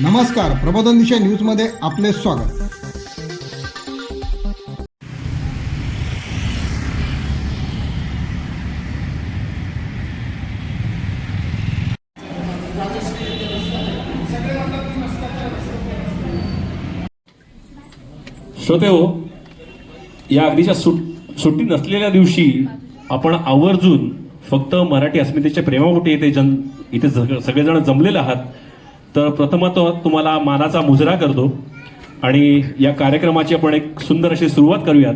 नमस्कार प्रबोधन दिशा न्यूजमध्ये आपले स्वागत. श्रोते हो या अगदीच्या सुट सुट्टी नसलेल्या दिवशी आपण आवर्जून फक्त मराठी अस्मितेच्या प्रेमापोटी इथे जन इथे सगळेजण जमलेले आहात. तर प्रथमतः तुम्हाला मानाचा मुजरा करतो आणि या कार्यक्रमाची आपण एक सुंदर अशी सुरुवात करूयात.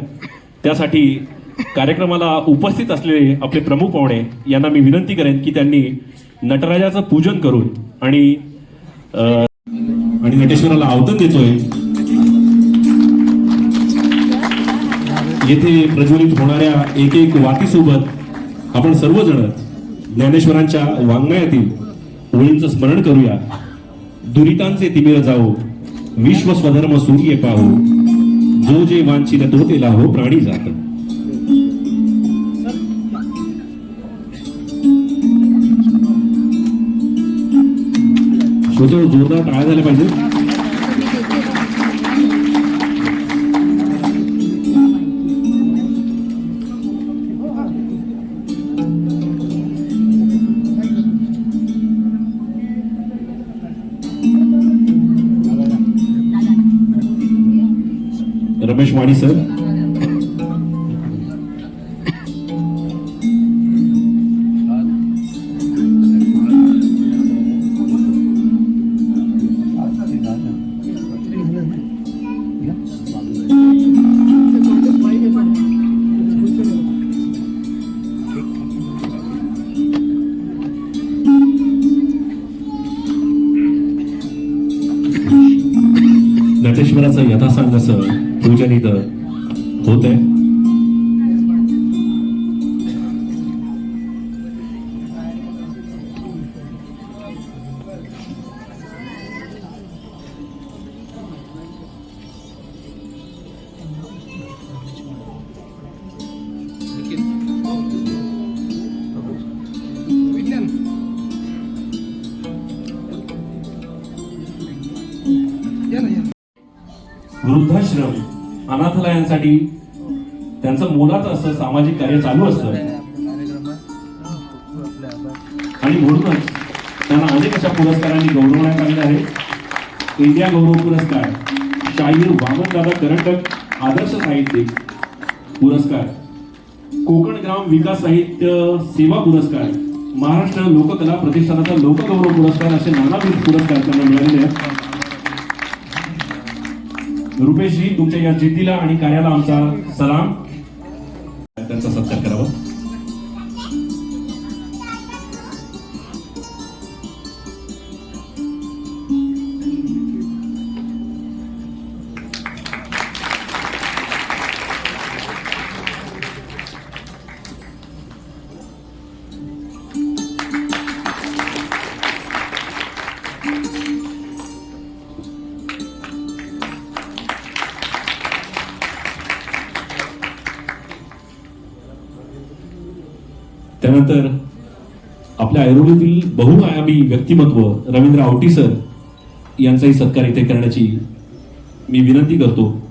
त्यासाठी कार्यक्रमाला उपस्थित असलेले आपले प्रमुख पाहुणे यांना मी विनंती करेन की त्यांनी नटराजाचं पूजन करून आणि आणि नटेश्वराला आवतन देतोय. येथे प्रज्वलित होणाऱ्या एक एक वातीसोबत आपण सर्वजण ज्ञानेश्वरांच्या वाङ्मयातील ओळींचं स्मरण करूया. दुरितांचे तिमिर जाओ विश्व स्वधर्म सूर्य पाहो जो जे वांछित तो ते लाहो प्राणी जात. जोरदार टाळ्या झाल्या पाहिजे रमेश वाणी सर सामाजिक कार्य चालू असतं. आणि म्हणूनच त्यांना अनेक अशा पुरस्कारांनी गौरवण्यात आले आहे. इंडिया गौरव पुरस्कार शाहीर वामनदादा करंडक आदर्श साहित्यिक पुरस्कार कोकण ग्राम विकास साहित्य सेवा पुरस्कार महाराष्ट्र लोककला प्रतिष्ठानाचा लोकगौरव पुरस्कार असे नानाविध पुरस्कार त्यांना मिळालेले आहेत. रुपेशजी तुमच्या या जिद्दीला आणि कार्याला आमचा सलाम. सर आपल्या ऐरोलीतील बहुआयामी व्यक्तिमत्व रवींद्र आवटी सर यांचाही सत्कार इथे करण्याची मी विनंती करतो.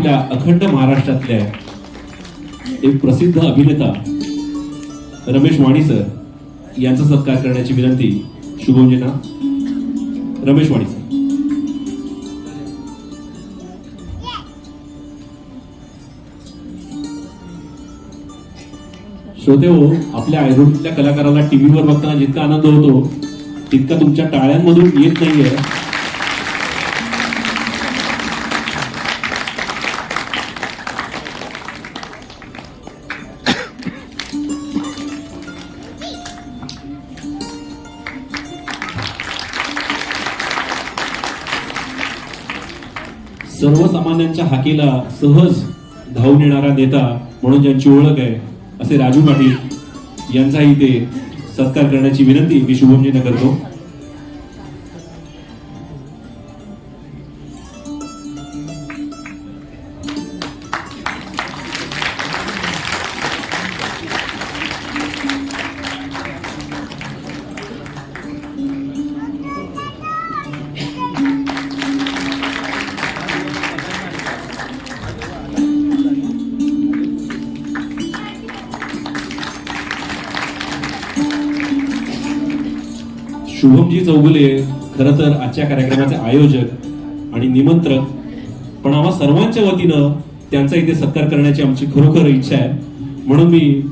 आपल्या अखंड महाराष्ट्रातल्या एक प्रसिद्ध अभिनेता रमेश वाणी सर यांचा सत्कार करण्याची विनंती शुभोजींना रमेश वाणी सर. श्रोते हो आपल्या ऐरोलीतल्या कलाकाराला टीव्हीवर बघताना जितका आनंद होतो तितका तुमच्या टाळ्यांमधून येत नाहीये. सामन्यांच्या हाकेला सहज धावून येणारा नेता म्हणून ज्यांची ओळख आहे असे राजू पाटील यांचाही ते सत्कार करण्याची विनंती मी शुभमजींना करतो. शुभमजी चौगुले खरं तर आजच्या कार्यक्रमाचे आयोजक आणि निमंत्रक. पण आम्हा सर्वांच्या वतीनं त्यांचा इथे सत्कार करण्याची आमची खरोखर इच्छा आहे. म्हणून मी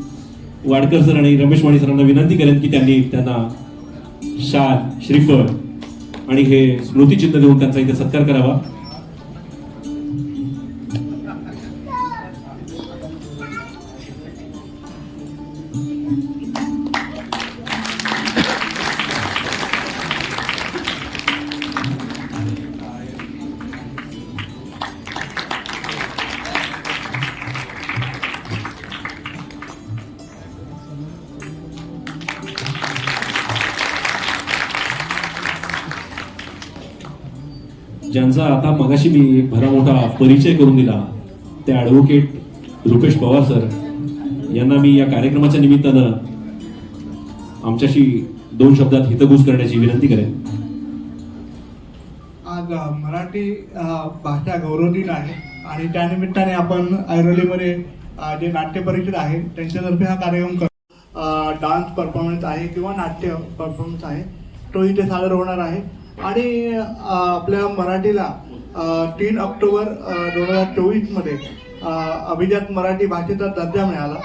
वाडकर सर आणि रमेश वाणी सरांना विनंती करेन की त्यांनी त्यांना शाल श्रीफळ आणि हे स्मृतिचिन्ह देऊन त्यांचा इथे सत्कार करावा. ज्यांचा आता मगाशी मी भरा मोठा परिचय करून दिला ते ॲडव्होकेट रुपेश पवार सर यांना मी या कार्यक्रमाच्या निमित्तानं आमच्याशी दोन शब्दात हितगुज करण्याची विनंती करेन. आज मराठी भाषा गौरव दिन आहे आणि त्यानिमित्ताने आपण ऐरोलीमध्ये जे नाट्य परिषद आहे त्यांच्यातर्फे हा कार्यक्रम करतो. डान्स परफॉर्मन्स आहे किंवा नाट्य परफॉर्मन्स आहे तो इथे सादर होणार आहे. आणि आपल्या मराठीला तीन ऑक्टोबर दोन हजार चोवीसमध्ये अभिजात मराठी भाषेचा दर्जा मिळाला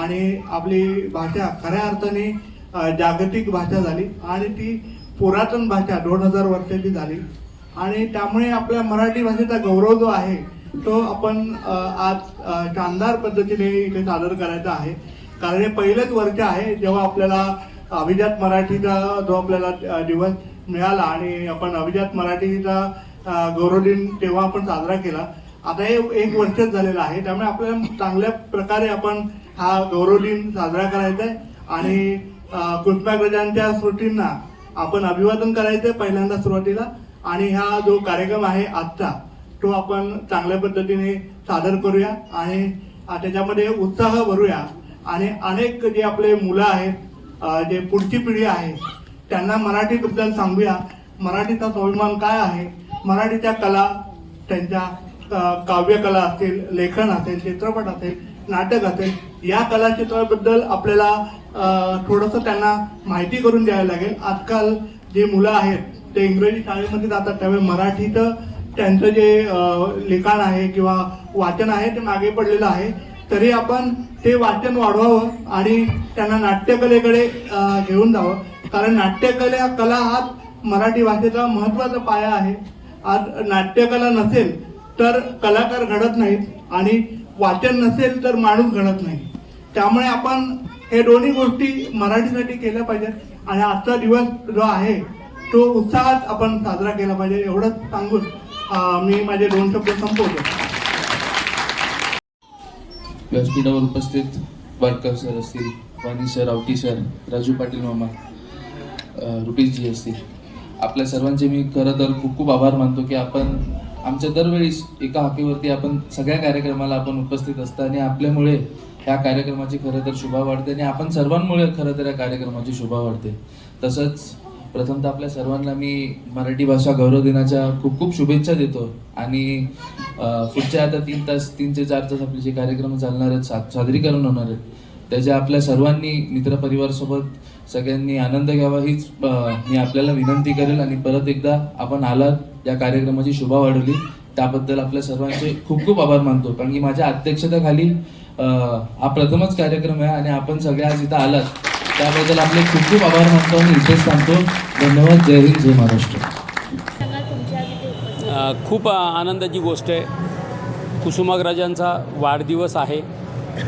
आणि आपली भाषा खऱ्या अर्थाने जागतिक भाषा झाली आणि ती पुरातन भाषा दोन हजार वर्षाची झाली. आणि त्यामुळे आपल्या मराठी भाषेचा गौरव जो आहे तो आपण आज शानदार पद्धतीने इथे सादर करायचा आहे. कारण हे पहिलंच वर्ष आहे जेव्हा आपल्याला अभिजात मराठीचा जो आपल्याला दिवस मिळाला आणि आपण अभिजात मराठीचा गौरवदिन गौरव दिन तेव्हा आपण साजरा केला. आता हे एक वर्षच झालेलं आहे त्यामुळे आपल्याला चांगल्या प्रकारे आपण हा गौरव दिन साजरा करायचा आहे. आणि कुसुमाग्रजांच्या स्मृतींना आपण अभिवादन करायचं आहे पहिल्यांदा सुरुवातीला. आणि हा जो कार्यक्रम आहे आजचा तो आपण चांगल्या पद्धतीने सादर करूया आणि त्याच्यामध्ये उत्साह भरूया. आणि अनेक जे आपले मुलं आहेत जे पुढची पिढी आहे त्यांना मराठीबद्दल सांगूया. मराठीचा स्वाभिमान काय आहे? मराठीच्या कला त्यांच्या काव्यकला असतील लेखन असेल चित्रपट असेल नाटक असेल या कलाक्षेत्राबद्दल आपल्याला थोडंसं त्यांना माहिती करून द्यायला लागेल. आजकाल जे मुलं आहेत ते इंग्रजी शाळेमध्ये जातात. त्यामुळे मराठीचं त्यांचं जे लिखाण आहे किंवा वाचन आहे ते मागे पडलेलं आहे. तरी आपण ते वाचन वाढवावं आणि त्यांना नाट्यकलेकडे घेऊन जावं. कारण नाट्यकला कला हा मराठी भाषेचा महत्त्वाचा पाया आहे. आज नाट्यकला नसेल तर कलाकार घडत नाहीत आणि वाचन नसेल तर माणूस घडत नाही. त्यामुळे आपण हे दोन्ही गोष्टी मराठीसाठी केल्या पाहिजेत आणि आजचा दिवस जो आहे तो उत्साहात आपण साजरा केला पाहिजे. एवढंच सांगून मी माझे दोन शब्द संपवतो. व्यासपीठावर उपस्थित वाडकर सर असतील वाणी सर आवटी सर राजू पाटील मामा रुपेशजी असतील. आपल्या सर्वांचे मी खरं तर खूप खूप आभार मानतो की आपण आमच्या दरवेळीस एका हाकेवरती आपण सगळ्या कार्यक्रमाला आपण उपस्थित असता आणि आपल्यामुळे ह्या कार्यक्रमाची खरं तर शोभा वाढते आणि आपण सर्वांमुळे खरं तर या कार्यक्रमाची शोभा वाढते. तसंच प्रथमतः आपल्या सर्वांना मी मराठी भाषा गौरव दिनाच्या खूप खूप शुभेच्छा देतो. आणि पुढच्या आता तीन तास तीन ते चार तास आपले जे कार्यक्रम चालणार आहेत सा सादरीकरण होणार आहेत त्याचे आपल्या सर्वांनी मित्रपरिवारसोबत सगळ्यांनी आनंद घ्यावा हीच मी आपल्याला विनंती करेल. आणि परत एकदा आपण आलात या कार्यक्रमाची शोभा वाढवली त्याबद्दल आपल्या सर्वांचे खूप खूप आभार मानतो. कारण की माझ्या अध्यक्षतेखाली हा प्रथमच कार्यक्रम आहे आणि आपण सगळे आज इथं आलात. त्याबद्दल आपले खूप खूप आभार मानतो आणि विशेष सांगतो. धन्यवाद. जय हिंद जय महाराष्ट्र. खूप आनंदाची गोष्ट आहे. कुसुमाग्रजांचा वाढदिवस आहे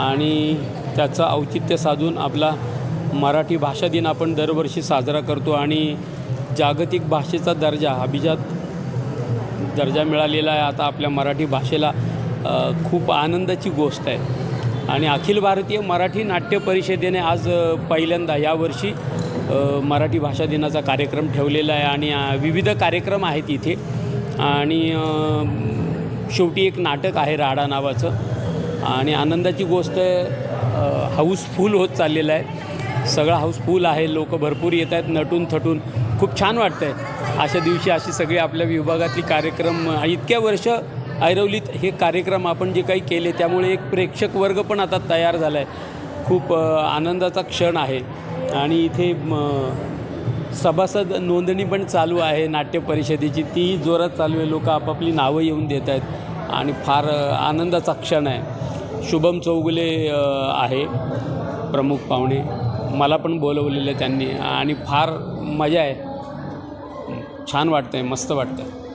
आणि त्याचं औचित्य साधून आपला मराठी भाषा दिन आपण दरवर्षी साजरा करतो आणि जागतिक भाषेचा दर्जा अभिजात दर्जा मिळालेला आहे. आता आपल्या मराठी भाषेला खूप आनंदाची गोष्ट आहे. आणि अखिल भारतीय मराठी नाट्य परिषदेने आज पहिल्यांदा यावर्षी मराठी भाषा दिनाचा कार्यक्रम ठेवलेला आहे आणि विविध कार्यक्रम आहेत इथे. आणि शेवटी एक नाटक आहे राडा नावाचं. आणि आनंदाची गोष्ट आहे हाऊसफुल होत चाललेलं आहे. सगळं हाऊसफुल आहे लोक भरपूर येत आहेत नटून थटून. खूप छान वाटतं आहे अशा दिवशी अशी सगळी आपल्या विभागातली कार्यक्रम इतक्या वर्ष ऐरवलीत हे कार्यक्रम आपण जे काही केले त्यामुळे एक प्रेक्षक वर्ग पण आता तयार झाला आहे खूप आनंदाचा क्षण आहे. आणि इथे सभासद नोंदणी पण चालू आहे नाट्य परिषदेची. तीही जोरात चालू आहे. लोक आपापली नावं येऊन देत आहेत. आणि फार आनंदाचा क्षण आहे. शुभम चौगुले आहे. प्रमुख पाहुणे. मला पण बोलवलेलं आहे त्यांनी. आणि फार मजा आहे. छान वाटतं आहे मस्त वाटतं आहे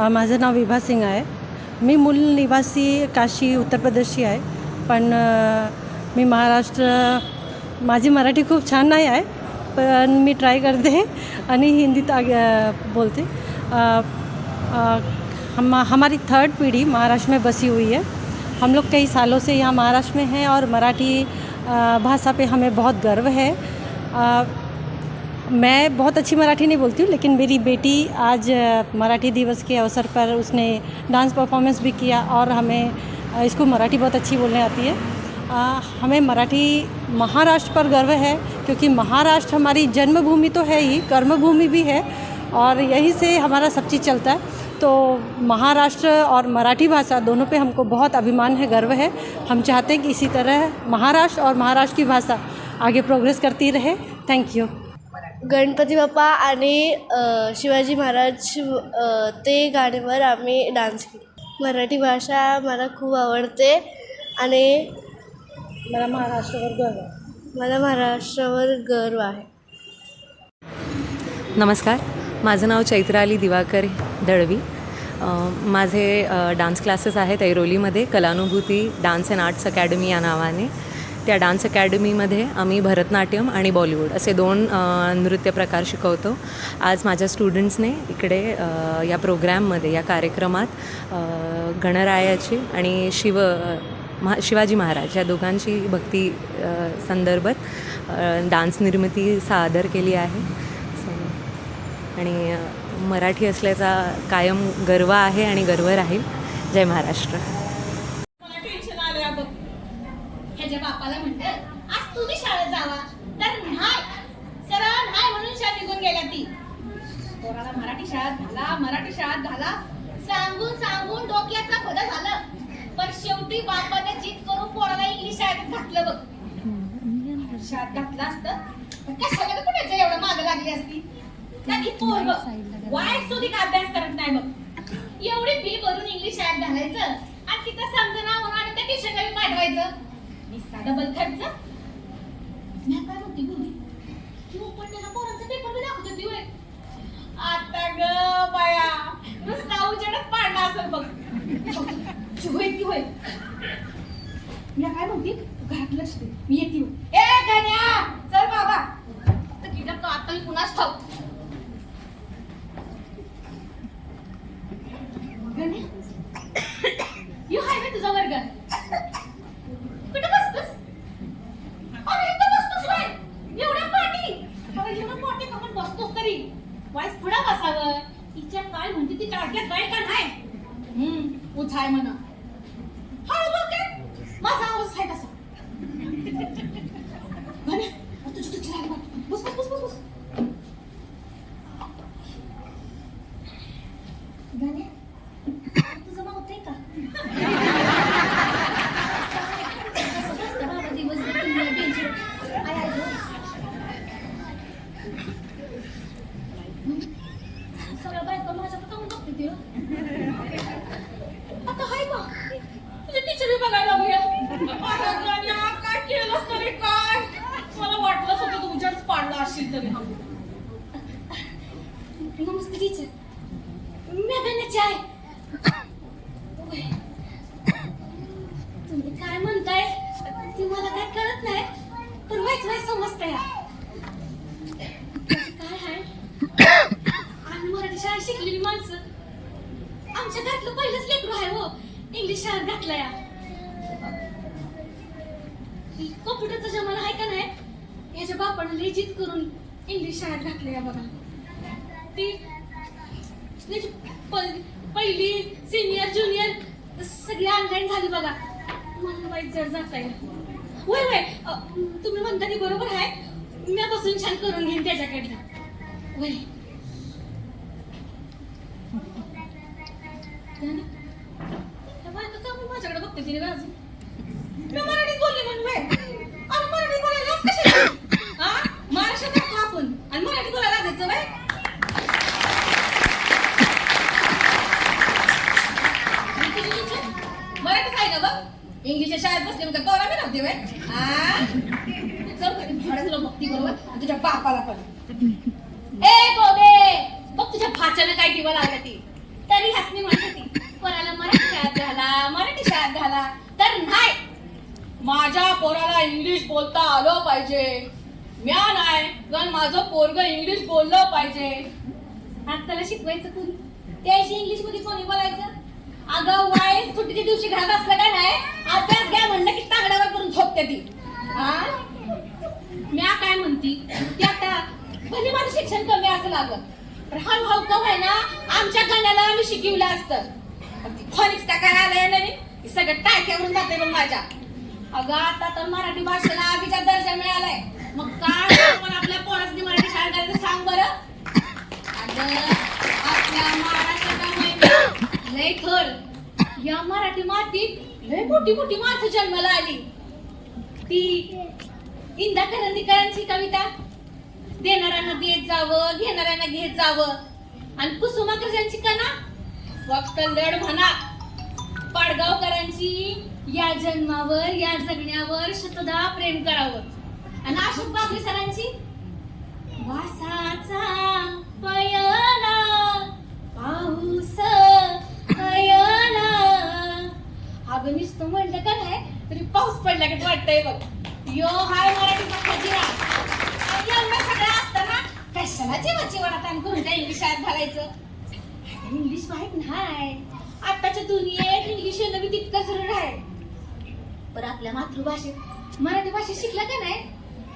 माझं नाव विभा सिंग आहे. मी मूल निवासी काशी उत्तर प्रदेशची आहे. पण मी महाराष्ट्र माझी मराठी खूप छान नाही आहे पण मी ट्राय करते आणि हिंदीत आगे बोलते. अ, अ, हम हमारी थर्ड पीढ़ी महाराष्ट्र में बसी हुई है. हम लोग कई सालों से यहाँ महाराष्ट्र में हैं और मराठी भाषा पे हमें बहुत गर्व है. अ, मैं बहुत अच्छी मराठी नहीं बोलती हूँ लेकिन मेरी बेटी आज मराठी दिवस के अवसर पर उसने डांस परफॉर्मेंस भी किया और हमें इसको मराठी बहुत अच्छी बोलने आती है। अ, हमें मराठी महाराष्ट्र पर गर्व है क्योंकि महाराष्ट्र हमारी जन्मभूमि तो है ही कर्मभूमि भी है और यहीं से हमारा सब चीज़ चलता है। तो महाराष्ट्र और मराठी भाषा दोनों पे हमको बहुत अभिमान है गर्व है। हम चाहते हैं कि इसी तरह महाराष्ट्र और महाराष्ट्र की भाषा आगे प्रोग्रेस करती रहे। Thank you. गणपती बाप्पा आणि शिवाजी महाराज ते गाण्यावर आम्ही डान्स केला. मराठी भाषा मला खूप आवडते आणि मला महाराष्ट्रावर गर्व आहे. मला महाराष्ट्रावर गर्व आहे. नमस्कार. माझं नाव चैत्राली दिवाकर दळवी. माझे डान्स क्लासेस आहेत ऐरोलीमध्ये. Kalanubhuti dance and arts academy या नावाने. त्या डान्स अकॅडमीमध्ये आम्ही भरतनाट्यम आणि बॉलिवूड असे दोन नृत्य प्रकार शिकवतो. आज माझ्या स्टुडंट्सने इकडे या प्रोग्रॅममध्ये या कार्यक्रमात गणरायाची आणि शिव महा शिवाजी महाराज या दोघांची भक्ती संदर्भात डान्स निर्मिती सादर केली आहे. आणि मराठी असल्याचा कायम गर्व आहे आणि गर्व राहील. जय महाराष्ट्र मला टेन्शन आलंय अगं ह्याच्या बापाला म्हणतं आज तुम्ही शाळेत जावा तर नाही सरळ नाही म्हणून गेल्या ती. पोराला मराठी शाळेत घाला मराठी शाळेत घाला. सांगून सांगून डोक्याचा खोदा झालं. पण शेवटी बापाने जीत करून पोराला इंग्लिश शाळेत घातलं बघ. शाळेत घातलं असतं. कशाला कुठे एवढं माग लागली असती. नाही पोर बघ वाय सुधी अभ्यास करत नाही बघ. एवढी फी भरून इंग्लिश शाळेत घालायचं आणि तिथं समजना म्हणून आणि त्या ट्युशनला पाठवायचं. नुसता डबल खर्च मी काय म्हणते पोरांचा पेपर दाखवत होती होय आता ग बाया नुसता उजेडच पाडला असेल बघ. होय ती होय. मी काय म्हणते? तू घरात लक्ष दे. मी येते. ए गण्या चल बाबा. तर गेलं का आता मी पुन्हाच ठाऊ गण्या यू हाय ना तुझा वर्ग कुठं बसतोस अरे इथं बसतोस होय एवढ्या पाठी अरे एवढं पाठी का पण बसतोस तरी वाईस पुढं तिच्या काय म्हणते ती टाळक्यात गाय का नाही? उचाय म्हणा हळू बोल काय माझा आवाज आहे कसा गण्या, अरे तुझी तुझी राग वाटते. बस बस बस बस बस गण्या तुझं नाव होतंय का कसं बसतं बाबा दिवसभर तुम्हाला बेंचवर? आय, आय गं. हं? सगळ्या बायका माझ्याकडे काहून बघते ते, हं? आता हाय का तुझे टीचर बघायला लागल्या अरे गण्या, काय केलंस तरी काय मला वाटलंच होतं तू उजाडच पाडला असशील तरी नमस्ते टीचर मी गण्याची आहे होय. तुम्ही काय म्हणताय ते मला काय कळत नाही पण वाईच वाईच समजतंय त्याचं काय आहे आम्ही मराठी शाळेत शिकलेली माणसं आमच्या घरातलं पहिलंच लेकरू आहे हो इंग्लिश शाळेत घातलं या कॉम्प्युटरचा जमाना आहे का नाही याच्या बापानं लई जिद करून इंग्लिश शाळेत घातलं या बघा. ती त्याची पहिली सिनियर ज्युनियर सगळी ऑनलाईन झाली बघा. मला वाईट जड जात आहे होय. होय तुम्ही म्हणता ती बरोबर आहे मी बसून छान करून घेईन त्याच्याकडनं. वय का माझ्याकडे बघते तिने बाजू इंग्लिशच्या शाळेत बसले मग गौरा मी नव्हते वय चल कधी भाडं तुला भक्ती बरोबर? तुझ्या बापाला पण. ए गोबे बघ तुझ्या भाच्यानं काय दिवा लागला ती. तरी हसणी म्हणत होती पोराला मराठी शाळेत घाला मराठी शाळेत घाला. तर नाही. माझ्या पोराला इंग्लिश बोलता आलं पाहिजे. म्या नाही पण माझं पोरग इंग्लिश बोललं पाहिजे. आज त्याला शिकवायचं कोणी? त्याशी इंग्लिशमध्ये कोणी बोलायचं? अगं वाय सुट्टीच्या दिवशी घरात असलं काय नाही अभ्यास घ्या म्हणलं की तागडावर करून झोपते ती. हा? म्या काय म्हणती ती आता भले माझं शिक्षण कमी असं लागलं पण हळूहळू आहे ना आमच्या कन्याला आम्ही शिकवलं असतं. फॉनिक्स का काय आलंय नवीन हे सगळं टाक्यावरून जाते मग माझ्या. अगं आता तर मराठी भाषेला आधीचा दर्जा मिळालाय. मग काय आपण आपल्या पोरासनी मराठी शाळेत सांग बरं? अगं आपल्या महाराष्ट्राच्या महिला मातीत लय मोठी मोठी माणसं जन्माला आली. ती इंदा करंदीकरांची कविता. देणाऱ्यांना देत जावं घेणाऱ्यांना घेत जावं. आणि कुसुमाग्रजांची कना फक्त लढ म्हणा. पाडगावकरांची या जन्मावर या जगण्यावर शतदा प्रेम करावं. आणि अशोक बागरे सरांची? वासाचा पयला पाऊस अगं नुसतं म्हणलं का नाही तरी पाऊस पडला की वाटतंय बघ. यो हाय मराठी एवढं सगळं असताना कशाला जीवाची वडाताण करून त्या इंग्लिश घालायचं? इंग्लिश माहीत नाही. आताच्या दुनियेत इंग्लिश येणं मी तितकं जरूर आहे. पण आपल्या मातृभाषेत मराठी भाषा शिकला का नाही?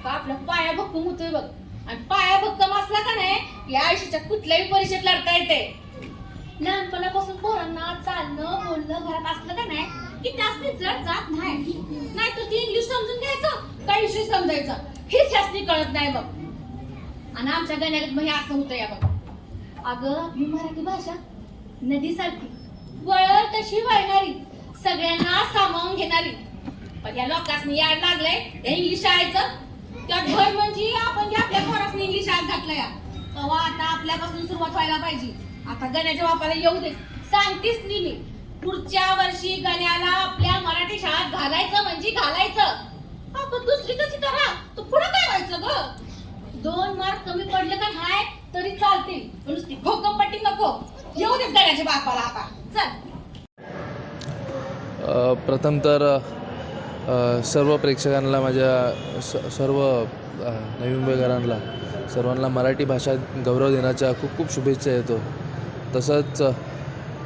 का आपला पाया भक्कम होतोय बघ. आणि पाया भक्कम असला का नाही या आयुष्याच्या कुठल्याही परीक्षेत लढता येते. लहानपणापासून पोरांना चालणं बोलणं घरात असलं का नाही की त्यासनी जड जात नाही. नाही तर ती इंग्लिश समजून घ्यायचं का विषय समजायचं. हेच त्यासनी कळत नाही बघ. आणि आमच्या गण्यात मग हे असं होतं या बघ. अगं मी मराठी भाषा नदीसारखी. वळ तशी वळणारी. सगळ्यांना सामावून घेणारी. पण या लोकांनी याड लागलंय हे इंग्लिश शाळेचं. त्या घर म्हणजे आपण आपल्या पोरासनी इंग्लिश शाळेत घातलं या तेव्हा आता आपल्यापासून सुरुवात व्हायला पाहिजे. आता गण्याच्या बापाला येऊ दे. चालतेस नी मी पुढच्या वर्षी गण्याला आपल्या मराठी शाळेत घालायचं म्हणजे घालायचं. आपण दुसरी कशी करा? तू पुढे काय व्हायचं ग? दोन मार्क कमी पडले का हाय तरी चालतील. पण नुसती भोकंपट्टी नको. येऊ दे गण्याच्या बापाला आता. चल. प्रथम तर सर्व प्रेक्षकांना माझ्या स सर्व नवीन मुंबईकरांना सर्वांना मराठी भाषा गौरव दिनाच्या खूप खूप शुभेच्छा येतो. तसंच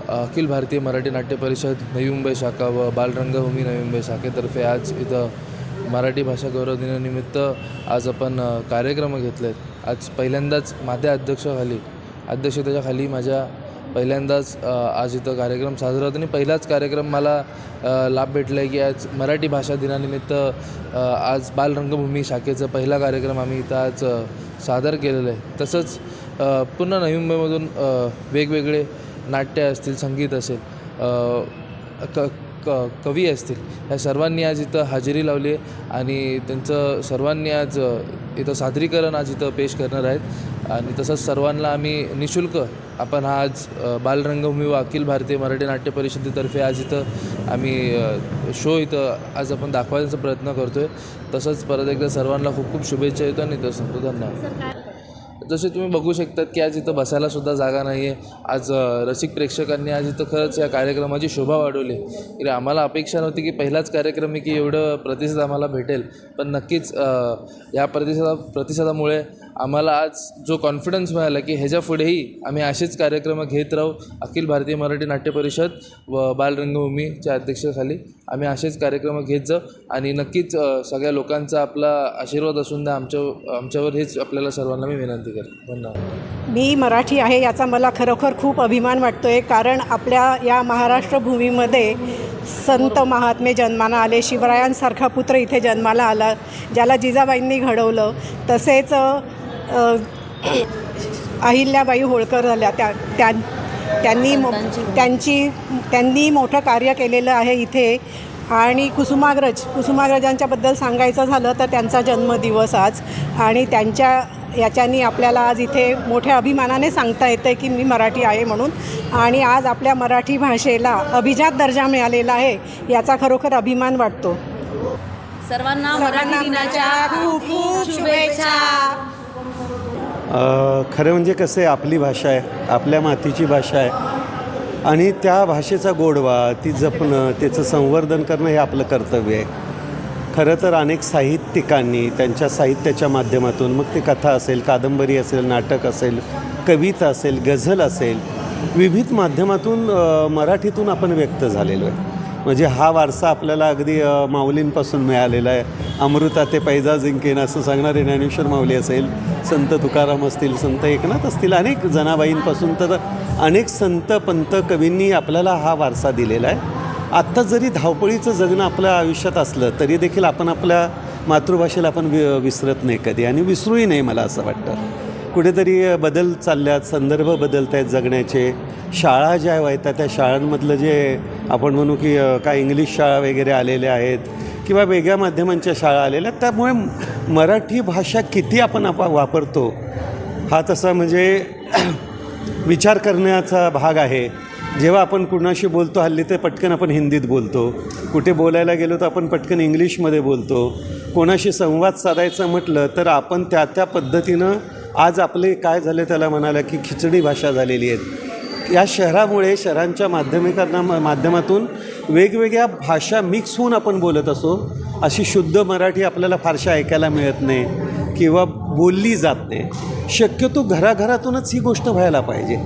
अखिल भारतीय मराठी नाट्य परिषद नवी मुंबई शाखा व बालरंगभूमी नवी मुंबई शाखेतर्फे आज इथं मराठी भाषा गौरव दिनानिमित्त आज आपण कार्यक्रम घेतले आहेत आज पहिल्यांदाच माझ्या अध्यक्षाखाली अध्यक्षतेच्या खाली माझ्या पहिल्यांदाच आज इथं कार्यक्रम साजरा होतो आणि पहिलाच कार्यक्रम मला लाभ भेटला आहे की आज मराठी भाषा दिनानिमित्त आज बालरंगभूमी शाखेचा पहिला कार्यक्रम आम्ही इथं आज सादर केलेलं आहे. तसंच पुन्हा नवी मुंबईमधून वेगवेगळे नाट्य असतील संगीत असेल क क कवी असतील ह्या सर्वांनी आज इथं हजेरी लावली आहे आणि त्यांचं सर्वांनी आज इथं सादरीकरण आज इथं पेश करणार आहेत. आणि तसंच सर्वांना आम्ही निशुल्क आपण हा आज बालरंगभूमी व अखिल भारतीय मराठी नाट्य परिषदेतर्फे आज इथं आम्ही शो इथं आज आपण दाखवायचा प्रयत्न करतो आहे तसंच परत एकदा सर्वांना खूप खूप शुभेच्छा येतो आणि इथं सांगतो धन्यवाद. जसे तुम्ही बघू शकतात की आज इथं बसायला सुद्धा जागा नाही आहे. आज रसिक प्रेक्षकांनी आज इथं खरंच या कार्यक्रमाची शोभा वाढवली. की आम्हाला अपेक्षा नव्हती की पहिलाच कार्यक्रम आहे की एवढं प्रतिसाद आम्हाला भेटेल. पण नक्कीच या प्रतिसादा प्रतिसादामुळे आम्हाला आज जो कॉन्फिडन्स मिळाला की ह्याच्या पुढेही आम्ही असेच कार्यक्रम घेत राहू. अखिल भारतीय मराठी नाट्य परिषद व बालरंगभूमीच्या अध्यक्षाखाली आम्ही असेच कार्यक्रम घेत जाऊ. आणि नक्कीच सगळ्या लोकांचा आपला आशीर्वाद असून द्या आमच्या आमच्यावर हेच आपल्याला सर्वांना मी विनंती करेन. धन्यवाद. मी मराठी आहे याचा मला खरोखर खूप अभिमान वाटतो आहे कारण आपल्या या महाराष्ट्र भूमीमध्ये संत महात्मे जन्माला आले शिवरायांसारखा पुत्र इथे जन्माला आला ज्याला जिजाबाईंनी घडवलं. तसेच अहिल्याबाई होळकर झाल्या. त्या त्या त्यांनी त्यांची त्यांनी मोठं कार्य केलेलं आहे इथे. आणि कुसुमाग्रज कुसुमाग्रजांच्याबद्दल सांगायचं झालं तर त्यांचा जन्मदिवस आज. आणि त्यांच्या याच्यानी आपल्याला आज इथे मोठ्या अभिमानाने सांगता येतं की मी मराठी आहे म्हणून. आणि आज आपल्या मराठी भाषेला अभिजात दर्जा मिळालेला आहे याचा खरोखर अभिमान वाटतो. सर्वांना मराठी दिनाच्या खूप खूप शुभेच्छा. खरं म्हणजे कसं आहे आपली भाषा आहे आपल्या मातीची भाषा आहे. आणि त्या भाषेचा गोडवा ती जपणं त्याचं संवर्धन करणं हे आपलं कर्तव्य आहे. खरं तर अनेक साहित्यिकांनी त्यांच्या साहित्याच्या माध्यमातून मग ते कथा असेल कादंबरी असेल नाटक असेल कविता असेल गझल असेल विविध माध्यमातून मराठीतून आपण व्यक्त झालेलो आहे. म्हणजे हा वारसा आपल्याला अगदी माऊलींपासून मिळालेला आहे. अमृता ते पैजा जिंकेन असं सांगणारे ज्ञानेश्वर माऊली असेल संत तुकाराम असतील संत एकनाथ असतील अनेक जनाबाईंपासून तर अनेक संत पंत कवींनी आपल्याला हा वारसा दिलेला आहे. आत्ता जरी धावपळीचं जगणं आपल्या आयुष्यात असलं तरी देखील आपण आपल्या मातृभाषेला आपण वि विसरत नाही कधी आणि विसरूही नाही मला असं वाटतं. कुठेतरी बदल चालल्यात संदर्भ बदलत आहेत जगण्याचे. शाळा ज्या आहेत त्या शाळांमधलं जे आपण म्हणू की काय इंग्लिश शाळा वगैरे आलेल्या आहेत किंवा वेगळ्या माध्यमांच्या शाळा आलेल्या त्यामुळे मराठी भाषा किती आपण आप वापरतो हा तसा म्हणजे विचार करण्याचा भाग आहे. जेव्हा आपण कुणाशी बोलतो हल्ली ते पटकन आपण हिंदीत बोलतो. कुठे बोलायला गेलो तर आपण पटकन इंग्लिशमध्ये बोलतो. कोणाशी संवाद साधायचं म्हटलं तर आपण त्या त्या पद्धतीनं आज आपले काय झाले त्याला म्हणाला की खिचडी भाषा झालेली आहे. या शहरामुळे शहरांच्या माध्यमिकांना माध्यमातून वेगवेगळ्या भाषा मिक्स होऊन आपण बोलत असो अशी शुद्ध मराठी आपल्याला फारशा ऐकायला मिळत नाही किंवा बोलली जात नाही. शक्यतो घराघरातूनच ही गोष्ट व्हायला पाहिजे.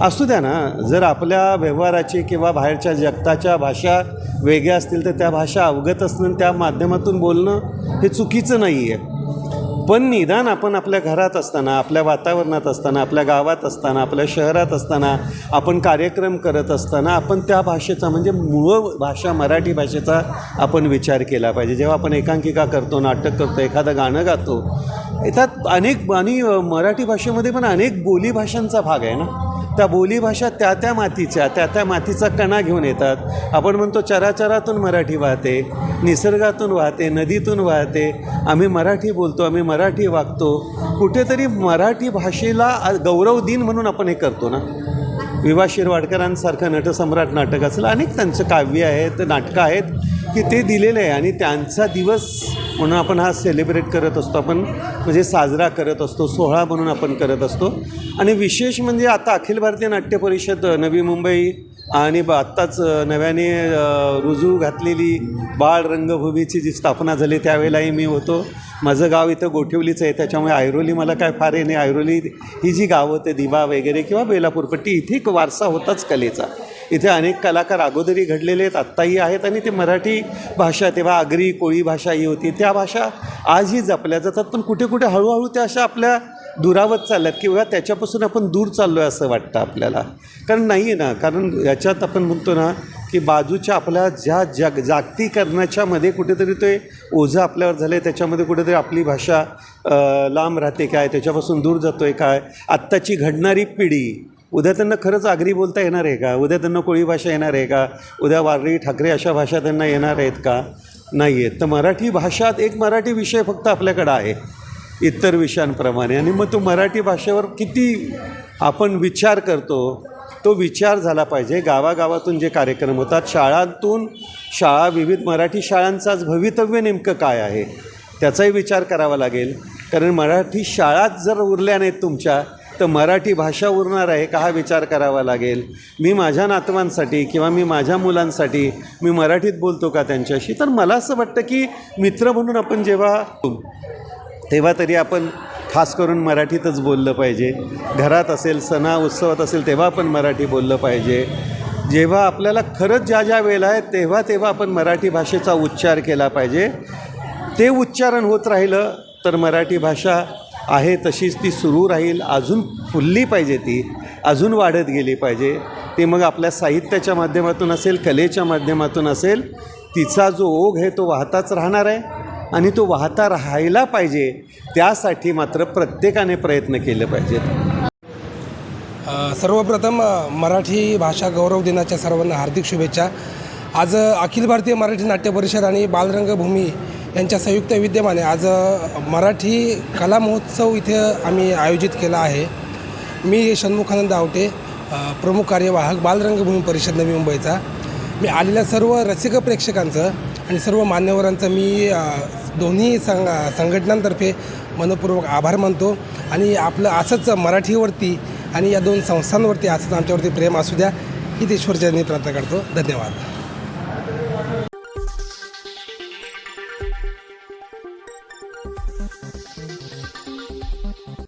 असू द्या ना जर आपल्या व्यवहाराची किंवा बाहेरच्या जगताच्या भाषा वेगळ्या असतील तर त्या भाषा अवगत असणं त्या माध्यमातून बोलणं हे चुकीचं नाही आहे पण निदान आपण आपल्या घरात असताना आपल्या वातावरणात असताना आपल्या गावात असताना आपल्या शहरात असताना आपण कार्यक्रम करत असताना आपण त्या भाषेचा म्हणजे मूळ भाषा मराठी भाषेचा आपण विचार केला पाहिजे. जेव्हा आपण एकांकिका करतो नाटक करतो एखादं गाणं गातो त्यात अनेक आणि मराठी भाषेमध्ये पण अनेक बोलीभाषांचा भाग आहे ना? त्या बोलीभाषा त्या त्या मातीच्या त्या त्या मातीचा कणा घेऊन येतात. आपण म्हणतो चराचरातून मराठी वाहते निसर्गातून वाहते नदीतून वाहते. आम्ही मराठी बोलतो आम्ही मराठी वागतो. कुठेतरी मराठी भाषेला गौरव दिन म्हणून आपण हे करतो ना? विवा शिरवाडकरांसारखं नटसम्राट नाटक असेल अनेक त्यांचं काव्य आहेत नाटकं आहेत. की ते दिलेलं आहे आणि त्यांचा दिवस म्हणून आपण हा सेलिब्रेट करत असतो. आपण म्हणजे साजरा करत असतो सोहळा म्हणून आपण करत असतो. आणि विशेष म्हणजे आता अखिल भारतीय नाट्य परिषद नवी मुंबई आणि ब आत्ताच नव्याने रुजू घातलेली बाळ रंगभूमीची जी स्थापना झाली त्यावेळेलाही मी होतो. माझं गाव इथं गोठिवलीचं आहे त्याच्यामुळे ऐरोली मला काय फार आहे नाही. ऐरोली ही जी गावं ते दिवा वगैरे किंवा बेलापूरपट्टी इथे एक वारसा होताच कलेचा. इथे अनेक कलाकार अगोदरी घडलेले आहेत आत्ताही आहेत आणि ते मराठी भाषा तेव्हा आगरी कोळी भाषा ही होती. त्या भाषा आजही जपल्या जातात पण कुठे कुठे हळूहळू त्या अशा आपल्या दुरावत चालल्यात किंवा त्याच्यापासून आपण दूर चाललो आहे असं वाटतं आपल्याला. कारण नाही आहे ना कारण याच्यात आपण म्हणतो ना की बाजूच्या आपल्या ज्या जग जागतिकरणाच्या मध्ये कुठेतरी ते ओझं आपल्यावर झालं आहे त्याच्यामध्ये कुठेतरी आपली भाषा लांब राहते काय त्याच्यापासून दूर जातो आहे काय आत्ताची घडणारी पिढी उद्या त्यांना खरंच आगरी बोलता येणार आहे का? उद्या त्यांना कोळी भाषा येणार आहे का? उद्या वारळी ठाकरे अशा भाषा त्यांना येणार आहेत का? नाही आहेत. तर मराठी भाषात एक मराठी विषय फक्त आपल्याकडं आहे. इतर विषयांप्रमाणे. आणि मग तो मराठी भाषेवर किती आपण विचार करतो तो विचार झाला पाहिजे. गावागावातून जे कार्यक्रम होतात शाळांतून शाळा विविध मराठी शाळांचाच भवितव्य नेमकं काय आहे? त्याचाही विचार करावा लागेल. कारण मराठी शाळाच जर उरल्या नाहीत तुमच्या तर मराठी भाषा उरणार आहे का हा विचार करावा लागेल? मी माझ्या नातवांसाठी किंवा मी माझ्या मुलांसाठी मी मराठीत बोलतो का त्यांच्याशी? तर मला असं वाटतं की मित्र म्हणून आपण जेव्हा तेव्हा तरी आपण खास करून मराठीतच बोललं पाहिजे. घरात असेल सणा उत्सवात असेल तेव्हा आपण मराठी बोललं पाहिजे. जेव्हा आपल्याला खरंच ज्या ज्या वेळेला आहे तेव्हा तेव्हा आपण मराठी भाषेचा उच्चार केला पाहिजे. ते उच्चारण होत राहिलं तर मराठी भाषा आहे तशीच ती सुरू राहील अजून फुलली पाहिजे ती अजून वाढत गेली पाहिजे. ते मग आपल्या साहित्याच्या माध्यमातून असेल कलेच्या माध्यमातून असेल तिचा जो ओघ आहे तो वाहताच राहणार आहे आणि तो वाहता राहायला पाहिजे. त्यासाठी मात्र प्रत्येकाने प्रयत्न केले पाहिजेत. सर्वप्रथम मराठी भाषा गौरव दिनाच्या सर्वांना हार्दिक शुभेच्छा. आज अखिल भारतीय मराठी नाट्य परिषद आणि बालरंगभूमी यांच्या संयुक्त विद्यमाने आज मराठी कला महोत्सव इथे आम्ही आयोजित केला आहे. मी षण्मुखानंद आवटे प्रमुख कार्यवाहक बालरंगभूमी परिषद नवी मुंबईचा. मी आलेल्या सर्व रसिक प्रेक्षकांचं आणि सर्व मान्यवरांचं मी दोन्ही संघ संघटनांतर्फे मनपूर्वक आभार मानतो. आणि आपलं असंच मराठीवरती आणि या दोन संस्थांवरती असंच आमच्यावरती प्रेम असू द्या ही ईश्वरचरणी प्रार्थना करतो. धन्यवाद.